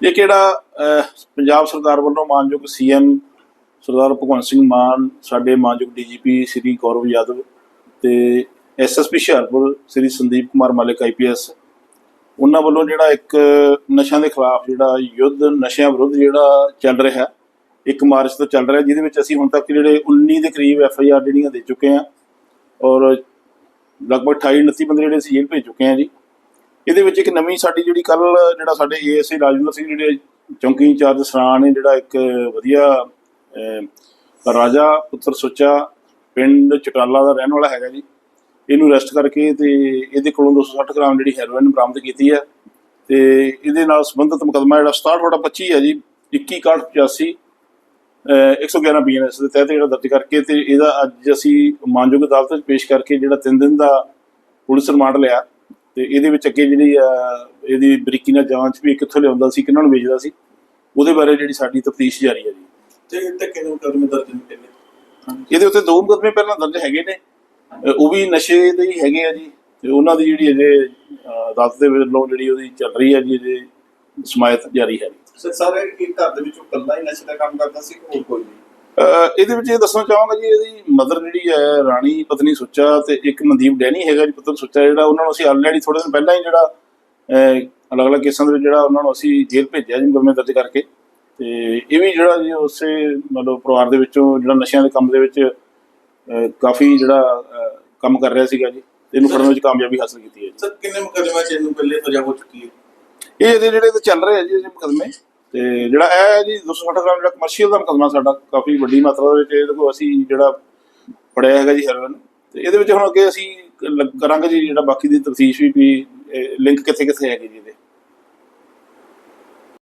ਇਹ ਕਿਹੜਾ ਪੰਜਾਬ ਸਰਕਾਰ ਵੱਲੋਂ ਮਾਨਯੋਗ ਸੀਐਮ ਸਰਦਾਰ ਭਗਵੰਤ ਸਿੰਘ ਮਾਨ, ਸਾਡੇ ਮਾਨਯੋਗ ਡੀਜੀਪੀ ਸ੍ਰੀ ਗੌਰਵ ਯਾਦਵ ਤੇ ਐਸਐਸਪੀ ਹੁਸ਼ਿਆਰਪੁਰ ਸ੍ਰੀ ਸੰਦੀਪ ਕੁਮਾਰ ਮਾਲਿਕ ਆਈਪੀਐਸ ਉਹਨਾਂ ਵੱਲੋਂ ਜਿਹੜਾ ਇੱਕ ਨਸ਼ਿਆਂ ਦੇ ਖਿਲਾਫ ਜਿਹੜਾ ਯੁੱਧ, ਨਸ਼ਿਆਂ ਵਿਰੁੱਧ ਜਿਹੜਾ ਚੱਲ ਰਿਹਾ, ਇੱਕ ਮਾਰਚ ਤੋਂ ਚੱਲ ਰਿਹਾ, ਜਿਹਦੇ ਵਿੱਚ ਅਸੀਂ ਹੁਣ ਤੱਕ ਜਿਹੜੇ 19 ਦੇ ਕਰੀਬ ਐੱਫ ਆਈ ਆਰ ਜਿਹੜੀਆਂ ਦੇ ਚੁੱਕੇ ਹਾਂ ਔਰ ਲਗਭਗ 28 29 ਬੰਦੇ ਜਿਹੜੇ ਅਸੀਂ ਜੇਲ੍ਹ ਭੇਜ ਚੁੱਕੇ ਹਾਂ ਜੀ। ਇਹਦੇ ਵਿੱਚ ਇੱਕ ਨਵੀਂ ਸਾਡੀ ਜਿਹੜੀ ਕੱਲ ਜਿਹੜਾ ਸਾਡੇ ਏਐਸਏ ਰਾਜਵਿੰਦਰ ਸਿੰਘ ਜਿਹੜੇ ਚੌਂਕੀ ਇੰਚਾਰਜ ਸਰਾਣ ਨੇ, ਜਿਹੜਾ ਇੱਕ ਵਧੀਆ ਰਾਜਾ ਪੁੱਤਰ ਸੁੱਚਾ ਪਿੰਡ ਚਟਾਲਾ ਦਾ ਰਹਿਣ ਵਾਲਾ ਹੈਗਾ ਜੀ। ਇਹਨੂੰ ਅਰੈਸਟ ਕਰਕੇ ਤੇ ਇਹਦੇ ਕੋਲੋਂ 260 ਗ੍ਰਾਮ ਜਿਹੜੀ ਹੈਰੋਇਨ ਬਰਾਮਦ ਕੀਤੀ ਹੈ ਤੇ ਇਹਦੇ ਨਾਲ ਸੰਬੰਧਿਤ ਮੁਕਦਮਾ ਜਿਹੜਾ 67 ਵਟਾ 25 ਹੈ ਜੀ 2185 111 ਬੀਐਨਐਸ ਦੇ ਤਹਿਤ ਜਿਹੜਾ ਦਰਜ ਕਰਕੇ ਤੇ ਇਹਦਾ ਅੱਜ ਅਸੀਂ ਮਾਨਯੋਗ ਅਦਾਲਤ ਵਿੱਚ ਪੇਸ਼ ਕਰਕੇ ਜਿਹੜਾ 3 ਦਿਨ ਦਾ ਪੁਲਿਸ ਰਿਮਾਂਡ ਲਿਆ ਤੇ ਇਹਦੇ ਵਿੱਚ ਅੱਗੇ ਜਿਹੜੀ ਇਹਦੀ ਬਰੀਕੀ ਨਾਲ ਜਾਂਚ ਵੀ ਕਿੱਥੋਂ ਲਿਆਉਂਦਾ ਸੀ ਕਿਹਨਾਂ ਨੂੰ ਵੇਚਦਾ ਸੀ ਉਹਦੇ ਬਾਰੇ ਜਿਹੜੀ ਸਾਡੀ ਤਫਤੀਸ਼ ਜਾਰੀ ਹੈ ਜੀ। ਤੇ ਧੱਕੇ ਨੂੰ ਕਰਮ ਦਰਜ ਕਿੰਨੇ ਇਹਦੇ ਉੱਤੇ ਦੋ ਮੁਕੱਦਮੇ ਪਹਿਲਾਂ ਦਰਜ ਹੈਗੇ ਨੇ। ਉਹ ਵੀ ਨਸ਼ੇ ਦੇ ਹੀ ਹੈਗੇ ਆ ਜੀ ਤੇ ਉਹਨਾਂ ਦੀ ਜਿਹੜੀ ਅਜੇ ਅਦਾਲਤ ਦੇ ਵੱਲੋਂ ਜਿਹੜੀ ਉਹਦੀ ਚੱਲ ਰਹੀ ਹੈ ਜੀ ਅਜੇ ਸਮਾਇਤ ਜਾਰੀ ਹੈ। ਸਰ ਸਾਰੇ ਕੀ ਘਰ ਦੇ ਵਿੱਚੋਂ ਇਕੱਲਾ ਹੀ ਨਸ਼ੇ ਦਾ ਕੰਮ ਕਰਦਾ ਸੀ ਹੋਰ ਕੋਈ ਨਹੀਂ? ਇਹਦੇ ਵਿੱਚ ਇਹ ਦੱਸਣਾ ਚਾਹਾਂਗਾ ਜੀ ਇਹਦੀ ਮਦਰ ਜਿਹੜੀ ਹੈ ਰਾਣੀ ਪਤਨੀ ਸੁੱਚਾ ਤੇ ਇੱਕ ਮਨਦੀਪ ਡੈਨੀ ਹੈਗਾ ਜੀ ਪੁੱਤਰ ਸੁੱਚਾ ਜਿਹੜਾ ਉਹਨਾਂ ਨੂੰ ਅਸੀਂ ਆਲਰੇਡੀ ਥੋੜੇ ਦਿਨ ਪਹਿਲਾਂ ਹੀ ਜਿਹੜਾ ਅਲੱਗ-ਅਲੱਗ ਕੇਸਾਂ ਦੇ ਵਿੱਚ ਜਿਹੜਾ ਉਹਨਾਂ ਨੂੰ ਅਸੀਂ ਜੇਲ੍ਹ ਭੇਜਿਆ ਜੀ ਮੁਕੱਦਮੇ ਦਰਜ ਕਰਕੇ। ਤੇ ਇਹ ਵੀ ਜਿਹੜਾ ਜੀ ਉਸੇ ਮਤਲਬ ਪਰਿਵਾਰ ਦੇ ਵਿੱਚੋਂ ਜਿਹੜਾ ਨਸ਼ਿਆਂ ਦੇ ਕੰਮ ਦੇ ਵਿੱਚ ਕਾਫੀ ਜਿਹੜਾ ਕੰਮ ਕਰ ਰਿਹਾ ਸੀਗਾ ਜੀ। ਇਹਨੂੰ ਫੜਨ ਵਿੱਚ ਕਾਮਯਾਬੀ ਹਾਸਲ ਕੀਤੀ ਹੈ ਜੀ। ਸਰ ਕਿੰਨੇ ਮੁਕੱਦਮਿਆਂ ਚ ਇਹਨੂੰ ਪਹਿਲੇ ਸਜ਼ਾ ਹੋ ਚੁੱਕੀ ਹੈ? ਇਹ ਇਹਦੇ ਜਿਹੜੇ ਤੇ ਚੱਲ ਰਹੇ ਆ ਜੀ ਇਹ ਮੁਕਦਮੇ। ਤੇ ਜਿਹੜਾ ਇਹ ਹੈ ਜੀ 260 ਗ੍ਰਾਮ ਜਿਹੜਾ ਕਮਰਸ਼ੀਅਲ ਦਾ ਮੁਕਦਮਾ ਸਾਡਾ ਕਾਫੀ ਵੱਡੀ ਮਾਤਰਾ ਦੇ ਵਿੱਚ ਇਹਦੇ ਕੋਲ ਅਸੀਂ ਜਿਹੜਾ ਫੜਿਆ ਹੈਗਾ ਜੀ ਹੈਰੋਇਨ ਤੇ ਇਹਦੇ ਵਿੱਚ ਹੁਣ ਅੱਗੇ ਅਸੀਂ ਕਰਾਂਗੇ ਜੀ ਜਿਹੜਾ ਬਾਕੀ ਦੀ ਤਫਤੀਸ਼ ਵੀ ਵੀ ਲਿੰਕ ਕਿੱਥੇ ਕਿੱਥੇ ਹੈਗੇ ਜੀ ਇਹਦੇ।